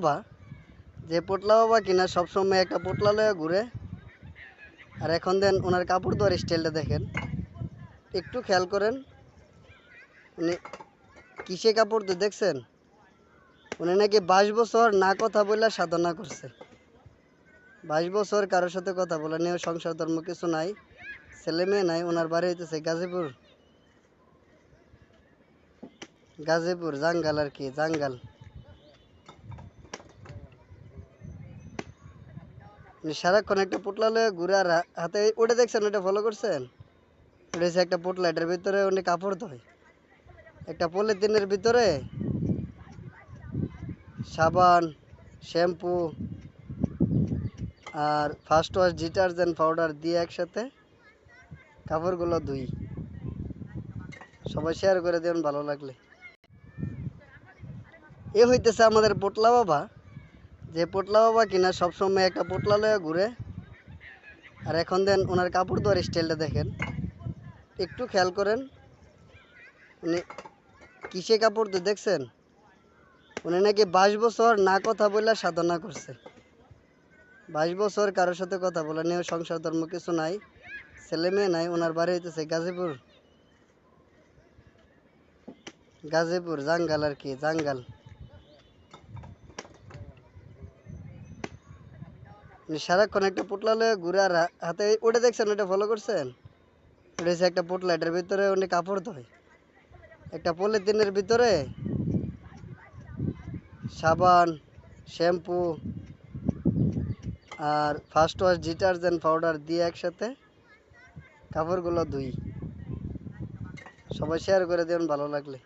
বাবা যে পোটলা বাবা কিনা সবসময় একটা পোটলা লয়ে ঘুরে। আর এখন দেন ওনার কাপড় ধোয়ার স্টাইলটা দেখেন। একটু খেয়াল করেন। উনি কিসে কাপড় তো দেখছেন? উনি নাকি বাইশ বছর না কথা বললে সাধনা করছে। বাইশ বছর কারোর সাথে কথা বলে নিয়ে সংসার ধর্ম কিছু নাই, ছেলে মেয়ে নাই, ওনার বাড়ি হইতেছে গাজীপুর। গাজীপুর, জাঙ্গাল আর কি, জাঙ্গাল। সারাক্ষণ একটা পুটলা লয়ে ঘুরে আর হাতে ওটা দেখছেন, ওটা ফলো করছেন? ওটা একটা পুটলা এটার ভিতরে উনি কাপড় ধোয় একটা পলিথিনের ভিতরে সাবান, শ্যাম্পু আর ফার্স্ট ওয়াশ ডিটারজেন্ট পাউডার দিয়ে একসাথে কাপড়গুলো ধুই। সবাই শেয়ার করে দেবেন, ভালো লাগলে। এ হইতেছে আমাদের পোটলা বাবা। যে পোটলা বাবা কিনা সবসময় একটা পোটলা লয়ে ঘুরে। আর এখন দেন ওনার কাপড় ধোয়ার স্টাইলটা দেখেন। একটু খেয়াল করেন, উনি কিসে কাপড় তো দেখছেন? উনি নাকি বাইশ বছর না কথা বললে সাধনা করছে। বাইশ বছর কারোর সাথে কথা বলে নিয়ে সংসার ধর্ম কিছু নাই, ছেলে মেয়ে নাই, ওনার বাড়ি হইতেছে গাজীপুর। গাজীপুর, জাঙ্গাল আর কি, জাঙ্গাল। সারাক্ষণ একটা পুটলা লয়ে ঘুরে আর হাতে ওটা দেখছেন, ওটা ফলো করছেন? ওটা একটা পুটলা এটার ভিতরে উনি কাপড় ধোয় একটা পলিথিনের ভিতরে সাবান, শ্যাম্পু আর ফার্স্ট ওয়াশ ডিটারজেন্ট পাউডার দিয়ে একসাথে কাপড়গুলো ধুই। সবাই শেয়ার করে দেবেন, ভালো লাগলে।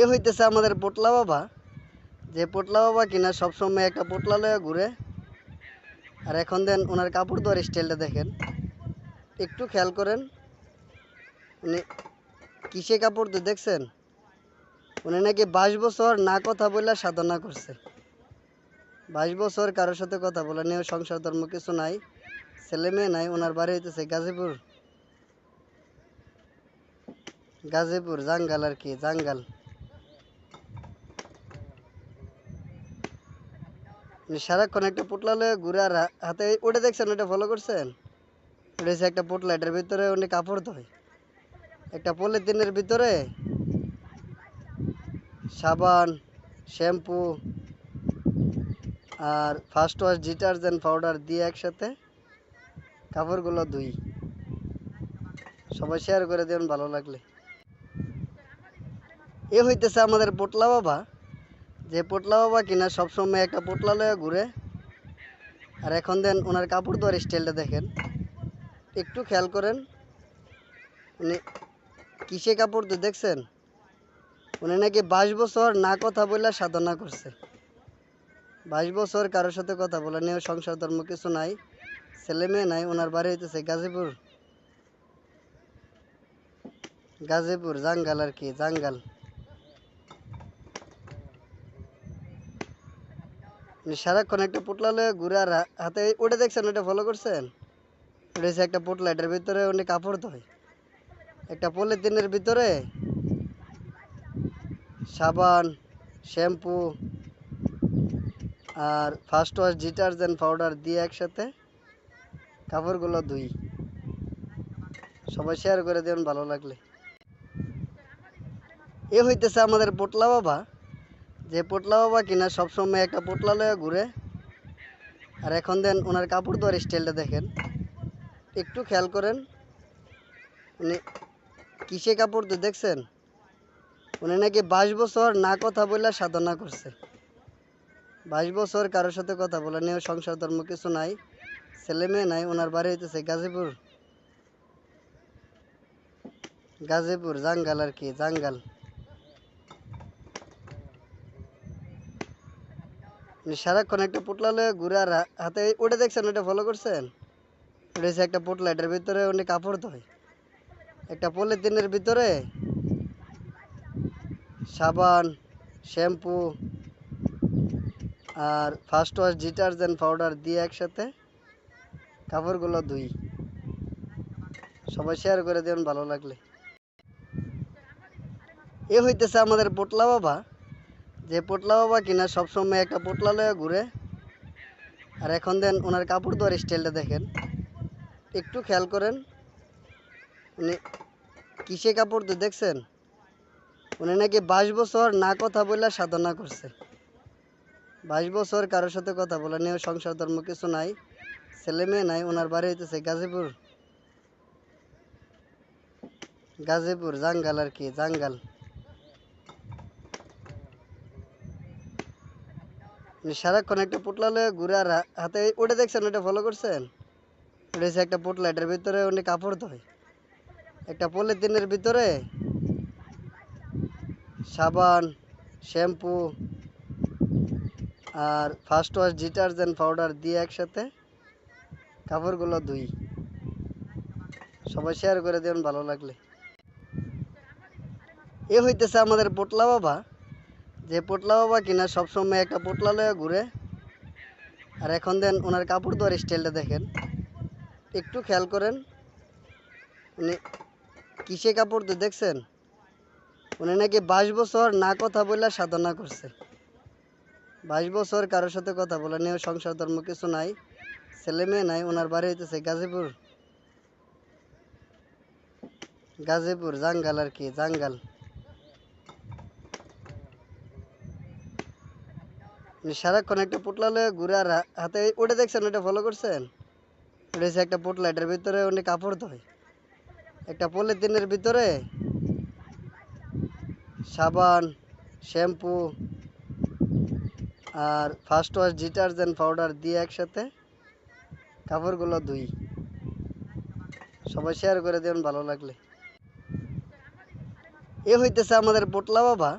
এ হইতেছে আমাদের পোটলা বাবা। যে পোটলা বাবা কিনা সবসময় একটা পোটলা লয়ে ঘুরে। আর এখন দেন ওনার কাপড় ধোয়ার স্টাইলটা দেখেন। একটু খেয়াল করেন। উনি কিসে কাপড় তো দেখছেন? উনি নাকি বাইশ বছর না কথা বললে সাধনা করছে। বাইশ বছর কারোর সাথে কথা বলে নিয়ে সংসার ধর্ম কিছু নাই, ছেলে মেয়ে নাই, ওনার বাড়ি হইতেছে গাজীপুর। গাজীপুর, জাঙ্গাল আর কি, জাঙ্গাল। সারাক্ষণ একটা পুটলা লয়ে ঘুরে হাতে ওটা দেখছেন, ওটা ফলো করছেন? ওটা হচ্ছে একটা পুটলা এটার ভিতরে উনি কাপড় ধোয়। একটা পলিথিনের ভিতরে সাবান, শ্যাম্পু আর ফার্স্ট ওয়াশ ডিটারজেন্ট পাউডার দিয়ে একসাথে কাপড়গুলো ধুই। সবাই শেয়ার করে দেবেন, ভালো লাগলে। এ হইতেছে আমাদের পোটলা বাবা। যে পোটলা বাবা কিনা সবসময় একটা পোটলা লয়ে ঘুরে। আর এখন দেন ওনার কাপড় ধোয়ার স্টাইলটা দেখেন। একটু খেয়াল করেন, উনি কিসে কাপড় তো দেখছেন? উনি নাকি বাইশ বছর না কথা বললে সাধনা করছে। বাইশ বছর কারোর সাথে কথা বলে নিয়ে সংসার ধর্ম কিছু নাই, ছেলে মেয়ে নাই, ওনার বাড়ি হইতেছে গাজীপুর। গাজীপুর, জাঙ্গাল আর কি, জাঙ্গাল। সারাক্ষণ একটা পুটলা লয়ে ঘুরে আর হাতে ওটা দেখছেন, ওটা ফলো করছেন? ওটা একটা পুটলা এটার ভিতরে উনি কাপড় ধোয় একটা পলিথিনের ভিতরে সাবান, শ্যাম্পু আর ফার্স্ট ওয়াশ ডিটারজেন্ট পাউডার দিয়ে একসাথে কাপড়গুলো ধুই। সবাই শেয়ার করে দেবেন, ভালো লাগলে। এ হইতেছে আমাদের পোটলা বাবা। যে পোটলা বাবা কিনা সবসময় একটা পোটলা লয়ে ঘুরে। আর এখন দেন ওনার কাপড় ধোয়ার স্টাইলটা দেখেন। একটু খেয়াল করেন, উনি কিসে কাপড় তো দেখছেন? উনি নাকি বাইশ বছর না কথা বললে সাধনা করছে। বাইশ বছর কারোর সাথে কথা বলে নিয়ে সংসার ধর্ম কিছু নাই, ছেলে মেয়ে নাই, ওনার বাড়ি হইতেছে গাজীপুর। গাজীপুর, জাঙ্গাল আর কি, জাঙ্গাল। সারাক্ষণ একটা পুটলা লয়ে ঘুরে আর হাতে ওটা দেখছেন, ওটা ফলো করছেন? ওটা একটা পুটলা এটার ভিতরে উনি কাপড় ধোয় একটা পলিথিনের ভিতরে সাবান, শ্যাম্পু আর ফার্স্ট ওয়াশ ডিটারজেন্ট পাউডার দিয়ে একসাথে কাপড়গুলো ধুই। সবাই শেয়ার করে দেবেন, ভালো লাগলে। এ হইতেছে আমাদের পোটলা বাবা। যে পোটলা বাবা কিনা সবসময় একটা পোটলা লয়ে ঘুরে। আর এখন দেন ওনার কাপড় ধোয়ার স্টাইলটা দেখেন। একটু খেয়াল করেন, উনি কিসে কাপড় তো দেখছেন? উনি নাকি বাইশ বছর না কথা বলে সাধনা করছে। বাইশ বছর কারোর সাথে কথা বলে নিয়ে সংসার ধর্ম কিছু নাই, ছেলে মেয়ে নাই, ওনার বাড়ি হইতেছে গাজীপুর। গাজীপুর, জাঙ্গাল আর কি, জাঙ্গাল। সারাক্ষণ একটা পুটলা লয়ে ঘুরে আর হাতে ওটা দেখছেন, ওটা ফলো করছেন? ওটা একটা পুটলা এটার ভিতরে উনি কাপড় ধোয় একটা পলিথিনের ভিতরে সাবান, শ্যাম্পু আর ফার্স্ট ওয়াশ ডিটারজেন্ট পাউডার দিয়ে একসাথে কাপড়গুলো ধুই। সবাই শেয়ার করে দেবেন, ভালো লাগলে। এ হইতেছে আমাদের পোটলা বাবা। যে পোটলা বাবা কিনা সবসময় একটা পোটলা লয়ে ঘুরে। আর এখন দেন ওনার কাপড় ধোয়ার স্টাইলটা দেখেন। একটু খেয়াল করেন, উনি কিসে কাপড় তো দেখছেন? উনি নাকি বাইশ বছর না কথা বলে সাধনা করছে। বাইশ বছর কারোর সাথে কথা বলে নিয়ে সংসার ধর্ম কিছু নাই, ছেলে মেয়ে নাই, ওনার বাড়ি হইতেছে গাজীপুর। গাজীপুর, জাঙ্গাল আর কি, জাঙ্গাল। সারাক্ষণ একটা পুটলা লয়ে ঘুরে আর হাতে ওটা দেখছেন, ওটা ফলো করছেন? ওটা একটা পুটলা এটার ভিতরে উনি কাপড় ধোয় একটা পলিথিনের ভিতরে সাবান, শ্যাম্পু আর ফার্স্ট ওয়াশ ডিটারজেন্ট পাউডার দিয়ে একসাথে কাপড়গুলো ধুই। সবাই শেয়ার করে দেবেন, ভালো লাগলে। এ হইতেছে আমাদের পোটলা বাবা।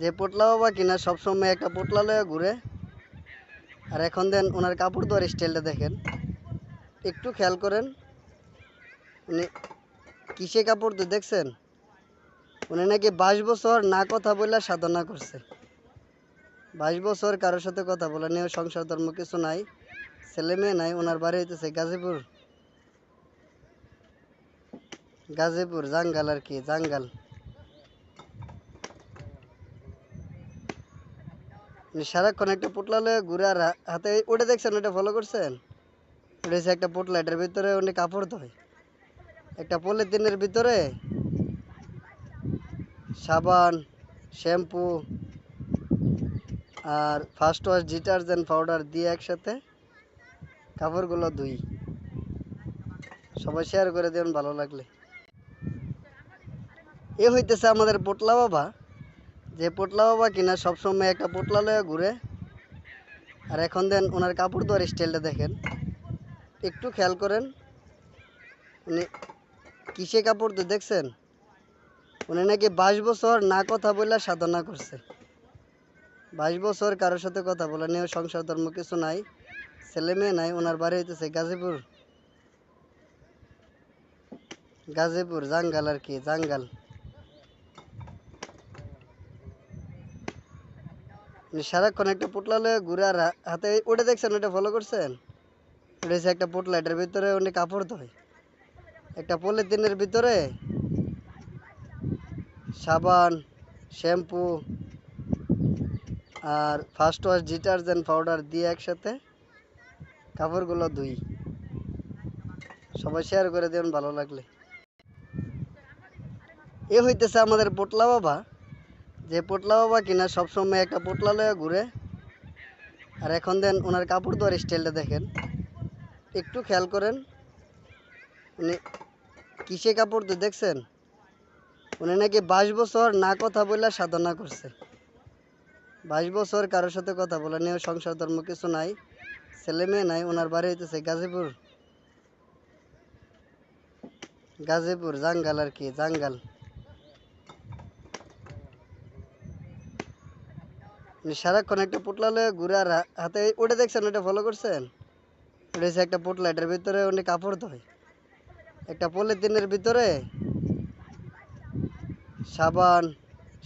যে পোটলা বাবা কিনা সবসময় একটা পোটলা লয়ে ঘুরে। আর এখন দেন ওনার কাপড় ধোয়ার স্টাইলটা দেখেন। একটু খেয়াল করেন, উনি কিসে কাপড় তো দেখছেন? উনি নাকি বাইশ বছর না কথা বলে সাধনা করছে। বাইশ বছর কারোর সাথে কথা বলে নিয়ে সংসার ধর্ম কিছু নাই, ছেলে মেয়ে নাই, ওনার বাড়ি হইতেছে গাজীপুর। গাজীপুর, জাঙ্গাল আর কি, জাঙ্গাল। সারাক্ষণ একটা পুটলা লয়ে ঘুরে আর হাতে ওটা দেখছেন, ওটা ফলো করছেন? ওটা হচ্ছে একটা পুটলা এটার ভিতরে উনি কাপড় ধোয় একটা পলিথিনের ভিতরে সাবান, শ্যাম্পু আর ফার্স্ট ওয়াশ ডিটারজেন্ট পাউডার দিয়ে একসাথে কাপড়গুলো ধুই। সবাই শেয়ার করে দেবেন, ভালো লাগলে। এ হইতেছে আমাদের পোটলা বাবা। যে পোটলা বাবা কিনা সবসময় একটা পোটলা লয়ে ঘুরে। আর এখন দেন ওনার কাপড় ধোয়ার স্টাইলটা দেখেন। একটু খেয়াল করেন, উনি কিসে কাপড় তো দেখছেন? উনি নাকি বাইশ বছর না কথা বলে সাধনা করছে। বাইশ বছর কারোর সাথে কথা বলে নিয়ে সংসার ধর্ম কিছু নাই, ছেলে মেয়ে নাই, ওনার বাড়ি হইতেছে গাজীপুর। গাজীপুর, জাঙ্গাল আর কি, জাঙ্গাল। সারাক্ষণ একটা পুটলা লয়ে ঘুরে হাতে ওটা দেখছেন, ওটা ফলো করছেন? ওটা হচ্ছে একটা পুটলা এটার ভিতরে উনি কাপড় ধোয় একটা পলিথিনের ভিতরে সাবান, শ্যাম্পু আর ফার্স্ট ওয়াশ ডিটারজেন্ট পাউডার দিয়ে একসাথে কাপড়গুলো ধুই। সবাই শেয়ার করে দেবেন, ভালো লাগলে। এ হইতেছে আমাদের পোটলা বাবা। যে পোটলা বাবা কিনা সবসময় একটা পোটলা লয়ে ঘুরে। আর এখন দেন ওনার কাপড় ধোয়ার স্টাইলটা দেখেন। একটু খেয়াল করেন, উনি কিসে কাপড় তো দেখছেন? উনি নাকি বাইশ বছর না কথা বলে সাধনা করছে। বাইশ বছর কারোর সাথে কথা বলে নিয়ে সংসার ধর্ম কিছু নাই, ছেলে মেয়ে নাই ওনার বাড়ি হইতেছে গাজীপুর। গাজীপুর, জাঙ্গাল আর কি, জাঙ্গাল। সারাক্ষণ একটা পুটলা লয়ে ঘুরে আর হাতে ওটা দেখছেন, ওটা ফলো করছেন? ওটা হচ্ছে একটা পুটলা এটার ভিতরে উনি কাপড় ধোয় একটা পলিথিনের ভিতরে সাবান,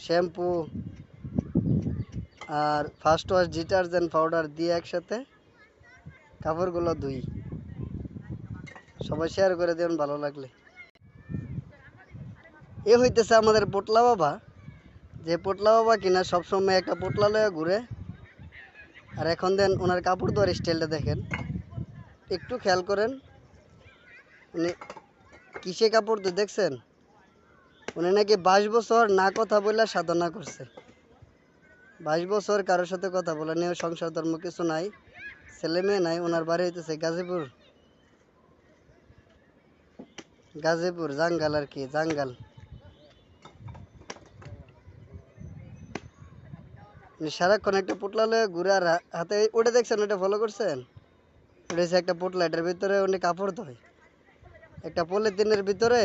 শ্যাম্পু আর ফার্স্ট ওয়াশ ডিটারজেন্ট পাউডার দিয়ে একসাথে কাপড়গুলো ধুই। সবাই শেয়ার করে দেবেন, ভালো লাগলে। এ হইতেছে আমাদের পোটলা বাবা। যে পোটলা বাবা কিনা সবসময় একটা পোটলা লয়ে ঘুরে। আর এখন দেন ওনার কাপড় ধোয়ার স্টাইলটা দেখেন। একটু খেয়াল করেন, উনি কিসে কাপড় দিয়ে দেখছেন? উনি নাকি বাইশ বছর না কথা বলে সাধনা করছে। বাইশ বছর কারোর সাথে কথা বলে নিয়ে সংসার ধর্ম কিছু নাই, ছেলে মেয়ে নাই, ওনার বাড়ি হইতেছে গাজীপুর। গাজীপুর, জাঙ্গাল আর কি, জাঙ্গাল। সারাক্ষণ একটা পুটলা লয়ে ঘুরে আর হাতে ওটা দেখছেন ওটা ফলো করছেন? ওটা একটা পুটলা এটার ভিতরে অনেক কাপড় ধোয় একটা পলিথিনের ভিতরে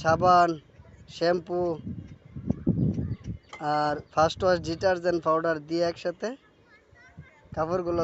সাবান, শ্যাম্পু আর ফার্স্ট ওয়াশ ডিটারজেন্ট পাউডার দিয়ে একসাথে কাপড়গুলো